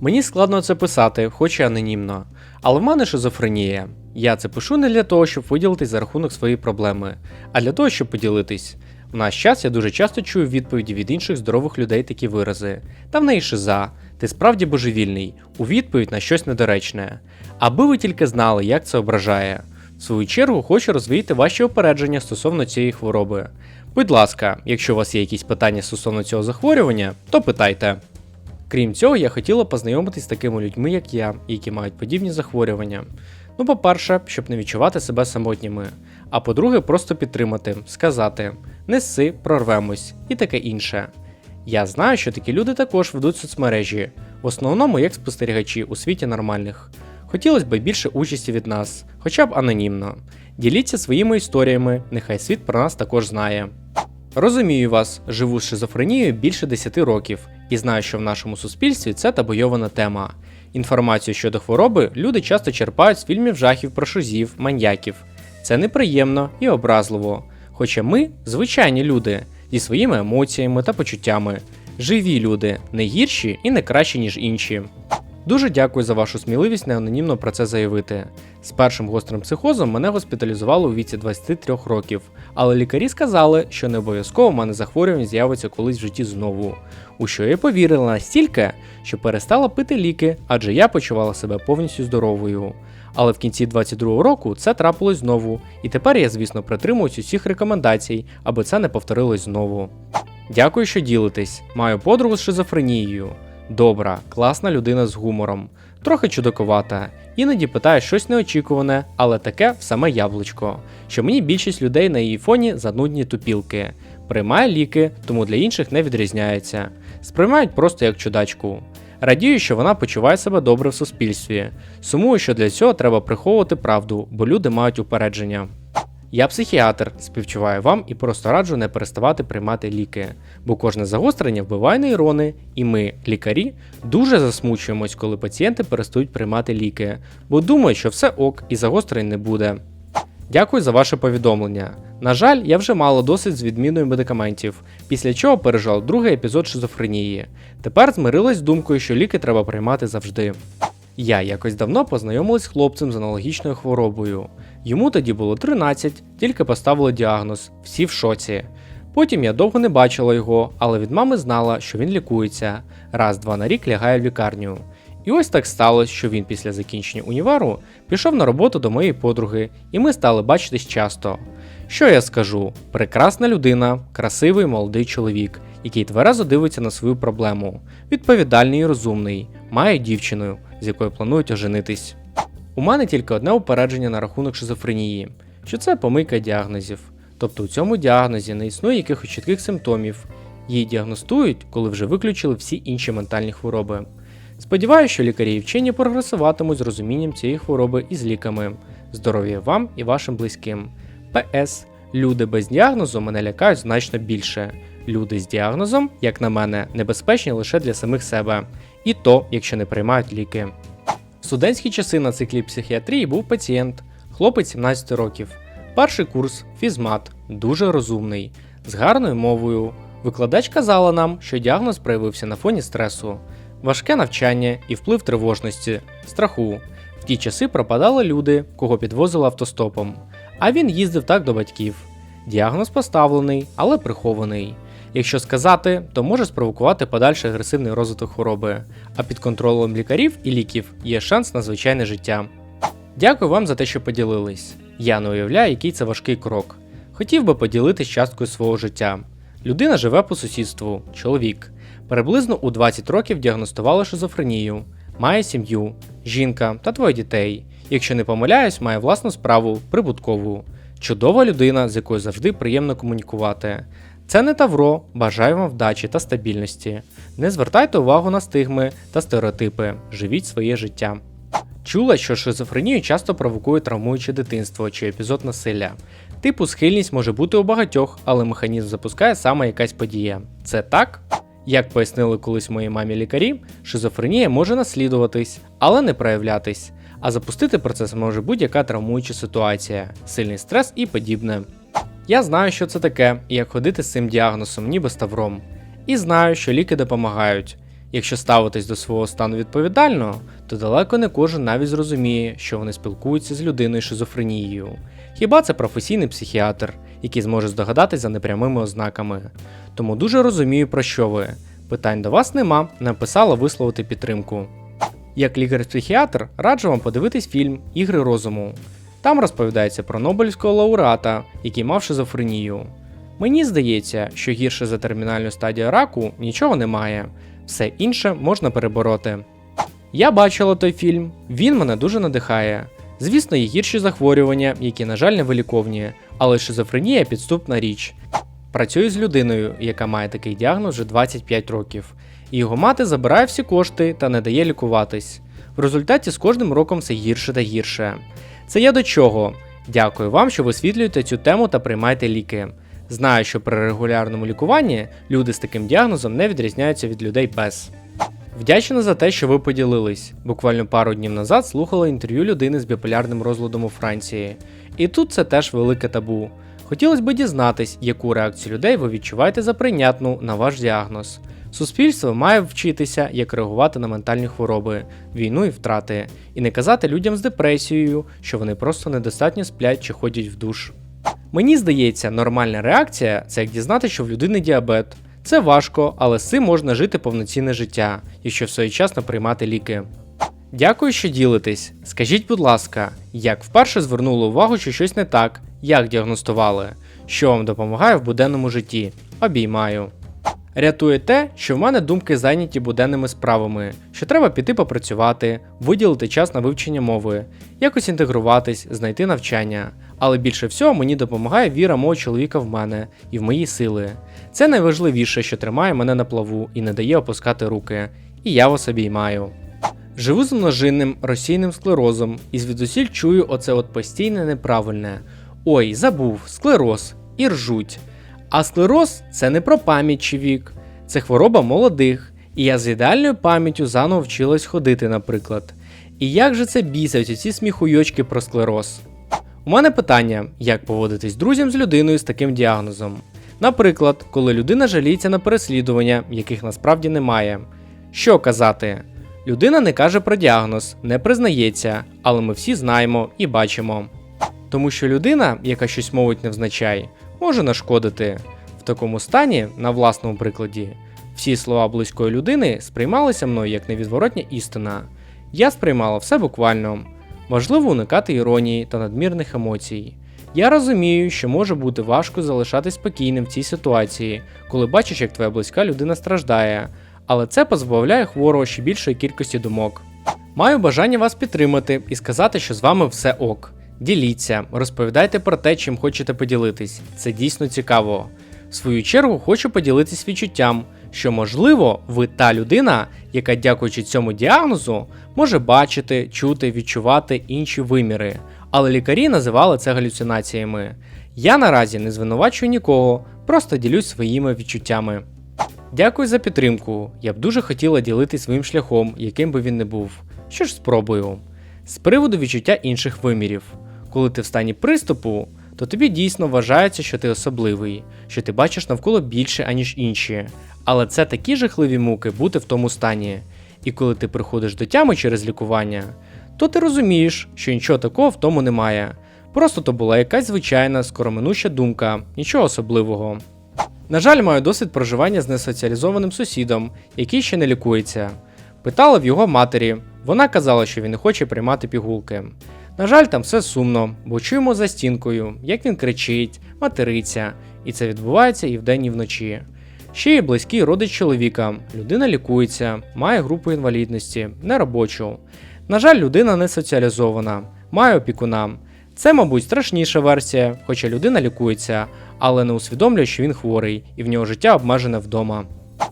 Мені складно це писати, хоч і анонімно. Але в мене шизофренія. Я це пишу не для того, щоб виділитись за рахунок своєї проблеми, а для того, щоб поділитись. В наш час я дуже часто чую відповіді від інших здорових людей такі вирази. Та в неї шиза, ти справді божевільний, у відповідь на щось недоречне. Аби ви тільки знали, як це ображає. В свою чергу хочу розвіяти ваші опередження стосовно цієї хвороби. Будь ласка, якщо у вас є якісь питання стосовно цього захворювання, то питайте. Крім цього, я хотіла познайомитись з такими людьми, як я, які мають подібні захворювання. Ну, по-перше, щоб не відчувати себе самотніми. А по-друге, просто підтримати, сказати: неси, прорвемось і таке інше. Я знаю, що такі люди також ведуть соцмережі, в основному як спостерігачі у світі нормальних. Хотілося б більше участі від нас, хоча б анонімно. Діліться своїми історіями, нехай світ про нас також знає. Розумію вас, живу з шизофренією більше 10 років і знаю, що в нашому суспільстві це табойована тема. Інформацію щодо хвороби люди часто черпають з фільмів жахів про шузів, маньяків. Це неприємно і образливо. Хоча ми звичайні люди зі своїми емоціями та почуттями, живі люди, не гірші і не кращі, ніж інші. Дуже дякую за вашу сміливість неанонімно про це заявити. З першим гострим психозом мене госпіталізували у віці 23 років, але лікарі сказали, що не обов'язково в мене захворювання з'явиться колись в житті знову. У що я повірила настільки, що перестала пити ліки, адже я почувала себе повністю здоровою. Але в кінці 22 року це трапилось знову, і тепер я, звісно, притримуюсь усіх рекомендацій, аби це не повторилось знову. Дякую, що ділитесь. Маю подругу з шизофренією. Добра, класна людина з гумором, трохи чудаковата, іноді питає щось неочікуване, але таке в саме яблучко, що мені більшість людей на її фоні занудні тупілки. Приймає ліки, тому для інших не відрізняється. Сприймають просто як чудачку. Радію, що вона почуває себе добре в суспільстві. Сумую, що для цього треба приховувати правду, бо люди мають упередження. Я психіатр, співчуваю вам і просто раджу не переставати приймати ліки, бо кожне загострення вбиває нейрони, і ми, лікарі, дуже засмучуємось, коли пацієнти перестають приймати ліки, бо думають, що все ок і загострень не буде. Дякую за ваше повідомлення. На жаль, я вже мала досить з відміною медикаментів, після чого пережив другий епізод шизофренії. Тепер змирилась з думкою, що ліки треба приймати завжди. Я якось давно познайомилась з хлопцем з аналогічною хворобою. Йому тоді було 13, тільки поставили діагноз, всі в шоці. Потім я довго не бачила його, але від мами знала, що він лікується, раз-два на рік лягає в лікарню. І ось так сталося, що він після закінчення універу пішов на роботу до моєї подруги, і ми стали бачитись часто. Що я скажу? Прекрасна людина, красивий молодий чоловік, який тверезо дивиться на свою проблему, відповідальний і розумний, має дівчину, з якою планують оженитись. У мене тільки одне упередження на рахунок шизофренії, що це помийка діагнозів. Тобто у цьому діагнозі не існує якихось чітких симптомів. Її діагностують, коли вже виключили всі інші ментальні хвороби. Сподіваюся, що лікарі і вчені прогресуватимуть з розумінням цієї хвороби і з ліками. Здоров'я вам і вашим близьким. ПС. Люди без діагнозу мене лякають значно більше. Люди з діагнозом, як на мене, небезпечні лише для самих себе, і то, якщо не приймають ліки. Студентські часи на циклі психіатрії був пацієнт, хлопець 17 років. Перший курс фізмат, дуже розумний, з гарною мовою. Викладач казала нам, що діагноз проявився на фоні стресу, важке навчання і вплив тривожності, страху. В ті часи пропадали люди, кого підвозили автостопом. А він їздив так до батьків. Діагноз поставлений, але прихований. Якщо сказати, то може спровокувати подальший агресивний розвиток хвороби, а під контролем лікарів і ліків є шанс на звичайне життя. Дякую вам за те, що поділились. Я не уявляю, який це важкий крок. Хотів би поділитись часткою свого життя. Людина живе по сусідству, чоловік. Приблизно у 20 років діагностували шизофренію, має сім'ю, жінка та двоє дітей. Якщо не помиляюсь, має власну справу, прибуткову. Чудова людина, з якою завжди приємно комунікувати. Це не Тавро, бажаю вам вдачі та стабільності. Не звертайте увагу на стигми та стереотипи, живіть своє життя. Чула, що шизофренію часто провокує травмуюче дитинство чи епізод насилля. Типу схильність може бути у багатьох, але механізм запускає саме якась подія. Це так? Як пояснили колись моїй мамі лікарі, шизофренія може наслідуватись, але не проявлятись, а запустити процес може будь-яка травмуюча ситуація, сильний стрес і подібне. Я знаю, що це таке і як ходити з цим діагнозом, ніби ставром. І знаю, що ліки допомагають. Якщо ставитись до свого стану відповідально, то далеко не кожен навіть зрозуміє, що вони спілкуються з людиною шизофренією. Хіба це професійний психіатр, який зможе здогадатись за непрямими ознаками. Тому дуже розумію, про що ви. Питань до вас нема, написала висловити підтримку. Як лікар-психіатр, раджу вам подивитись фільм Ігри розуму. Там розповідається про Нобелівського лауреата, який мав шизофренію. Мені здається, що гірше за термінальну стадію раку нічого немає, все інше можна перебороти. Я бачила той фільм, він мене дуже надихає. Звісно, є гірші захворювання, які, на жаль, не виліковні, але шизофренія підступна річ. Працюю з людиною, яка має такий діагноз вже 25 років, і його мати забирає всі кошти та не дає лікуватись. В результаті з кожним роком все гірше та гірше. Це я до чого? Дякую вам, що висвітлюєте цю тему та приймаєте ліки. Знаю, що при регулярному лікуванні люди з таким діагнозом не відрізняються від людей без. Вдячна за те, що ви поділились. Буквально пару днів назад слухала інтерв'ю людини з біполярним розладом у Франції. І тут це теж велике табу. Хотілося б дізнатись, яку реакцію людей ви відчуваєте за прийнятну на ваш діагноз. Суспільство має вчитися, як реагувати на ментальні хвороби, війну і втрати, і не казати людям з депресією, що вони просто недостатньо сплять чи ходять в душ. Мені здається, нормальна реакція це як дізнати, що в людини діабет. Це важко, але з цим можна жити повноцінне життя, якщо своєчасно приймати ліки. Дякую, що ділитесь. Скажіть, будь ласка, як вперше звернули увагу, що щось не так, як діагностували, що вам допомагає в буденному житті? Обіймаю. Рятує те, що в мене думки зайняті буденними справами, що треба піти попрацювати, виділити час на вивчення мови, якось інтегруватись, знайти навчання. Але більше всього мені допомагає віра мого чоловіка в мене і в мої сили. Це найважливіше, що тримає мене на плаву і не дає опускати руки. І я вас обіймаю. Живу з множинним російним склерозом і звідусіль чую оце от постійне неправильне. Ой, забув, склероз і ржуть. А склероз це не про пам'ять чи вік, це хвороба молодих, і я з ідеальною пам'яттю заново вчилась ходити, наприклад. І як же це бісять оці сміхуйочки про склероз? У мене питання, як поводитись друзям з людиною з таким діагнозом. Наприклад, коли людина жаліється на переслідування, яких насправді немає. Що казати? Людина не каже про діагноз, не признається, але ми всі знаємо і бачимо. Тому що людина, яка щось мовить невзначай, може нашкодити. В такому стані, на власному прикладі, всі слова близької людини сприймалися мною як невідворотня істина. Я сприймала все буквально. Важливо уникати іронії та надмірних емоцій. Я розумію, що може бути важко залишатись спокійним в цій ситуації, коли бачиш, як твоя близька людина страждає, але це позбавляє хворого ще більшої кількості думок. Маю бажання вас підтримати і сказати, що з вами все ок. Діліться, розповідайте про те, чим хочете поділитись. Це дійсно цікаво. В свою чергу хочу поділитись відчуттям, що, можливо, ви та людина, яка, дякуючи цьому діагнозу, може бачити, чути, відчувати інші виміри, але лікарі називали це галюцинаціями. Я наразі не звинувачую нікого, просто ділюсь своїми відчуттями. Дякую за підтримку. Я б дуже хотіла ділитись своїм шляхом, яким би він не був. Що ж спробую. З приводу відчуття інших вимірів. Коли ти в стані приступу, то тобі дійсно вважається, що ти особливий, що ти бачиш навколо більше, аніж інші. Але це такі жахливі муки бути в тому стані. І коли ти приходиш до тями через лікування, то ти розумієш, що нічого такого в тому немає. Просто то була якась звичайна, скороминуща думка, нічого особливого. На жаль, маю досвід проживання з несоціалізованим сусідом, який ще не лікується. Питала в його матері, вона казала, що він не хоче приймати пігулки. На жаль, там все сумно, бо чуємо за стінкою, як він кричить, материться, і це відбувається і вдень, і вночі. Ще є близький родич чоловіка, людина лікується, має групу інвалідності, неробочу. На жаль, людина не соціалізована, має опікуна. Це, мабуть, страшніша версія, хоча людина лікується, але не усвідомлює, що він хворий, і в нього життя обмежене вдома.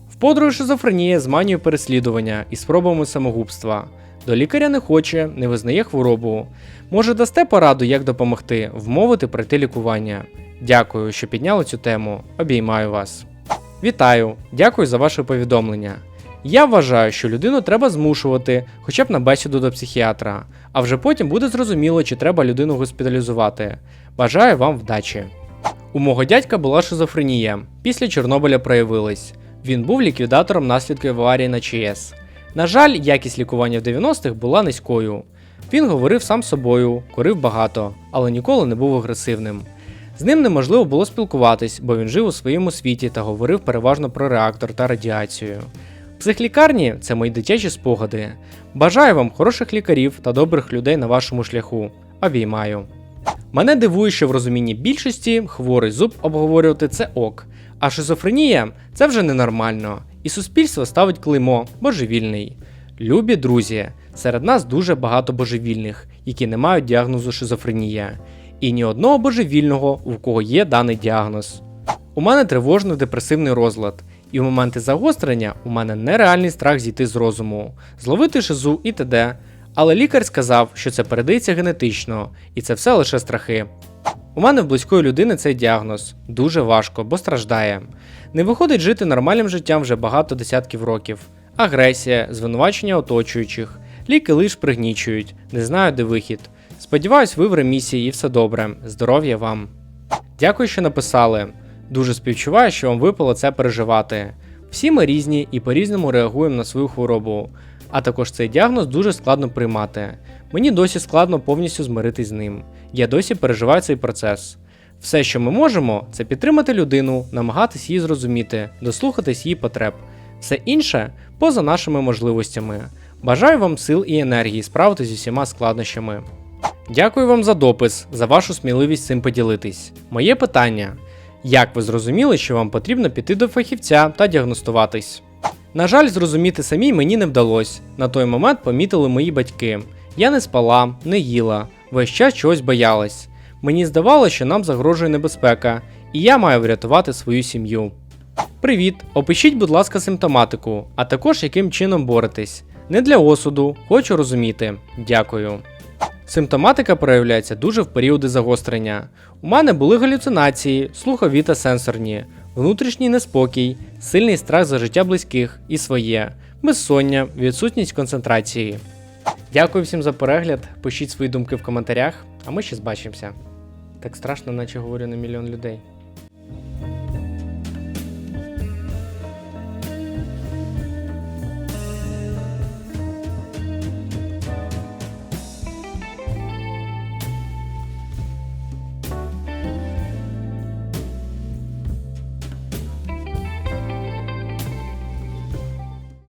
В подруги шизофренія з манією переслідування і спробами самогубства. До лікаря не хоче, не визнає хворобу. Може, дасте пораду, як допомогти, вмовити пройти лікування. Дякую, що підняли цю тему. Обіймаю вас. Вітаю! Дякую за ваше повідомлення. Я вважаю, що людину треба змушувати хоча б на бесіду до психіатра, а вже потім буде зрозуміло, чи треба людину госпіталізувати. Бажаю вам вдачі. У мого дядька була шизофренія. Після Чорнобиля проявилась. Він був ліквідатором наслідків аварії на ЧАЕС. На жаль, якість лікування в 90-х була низькою. Він говорив сам собою, курив багато, але ніколи не був агресивним. З ним неможливо було спілкуватись, бо він жив у своєму світі та говорив переважно про реактор та радіацію. Психлікарні це мої дитячі спогади. Бажаю вам хороших лікарів та добрих людей на вашому шляху. Обіймаю. Мене дивує, що в розумінні більшості хворий зуб обговорювати це ок, а шизофренія це вже ненормально, і суспільство ставить клеймо божевільний. Любі друзі, серед нас дуже багато божевільних, які не мають діагнозу шизофренія, і ні одного божевільного, у кого є даний діагноз. У мене тривожно-депресивний розлад, і в моменти загострення у мене нереальний страх зійти з розуму, зловити шизу і т.д. Але лікар сказав, що це передається генетично, і це все лише страхи. У мене в близької людини цей діагноз дуже важко, бо страждає. Не виходить жити нормальним життям вже багато десятків років. Агресія, звинувачення оточуючих, ліки лиш пригнічують, не знаю, де вихід. Сподіваюсь, ви в ремісії і все добре. Здоров'я вам. Дякую, що написали. Дуже співчуваю, що вам випало це переживати. Всі ми різні і по-різному реагуємо на свою хворобу. А також цей діагноз дуже складно приймати. Мені досі складно повністю змиритись з ним. Я досі переживаю цей процес. Все, що ми можемо, це підтримати людину, намагатись її зрозуміти, дослухатись її потреб. Все інше поза нашими можливостями. Бажаю вам сил і енергії справитись з усіма складнощами. Дякую вам за допис, за вашу сміливість цим поділитись. Моє питання: як ви зрозуміли, що вам потрібно піти до фахівця та діагностуватись? На жаль, зрозуміти самій мені не вдалося. На той момент помітили мої батьки. Я не спала, не їла, весь час чогось боялась. Мені здавалося, що нам загрожує небезпека, і я маю врятувати свою сім'ю. Привіт! Опишіть, будь ласка, симптоматику, а також яким чином боретесь. Не для осуду, хочу розуміти. Дякую. Симптоматика проявляється дуже в періоди загострення. У мене були галюцинації, слухові та сенсорні, внутрішній неспокій, сильний страх за життя близьких і своє, безсоння, відсутність концентрації. Дякую всім за перегляд. Пишіть свої думки в коментарях, а ми ще збачимося. Так страшно, наче говорю на мільйон людей.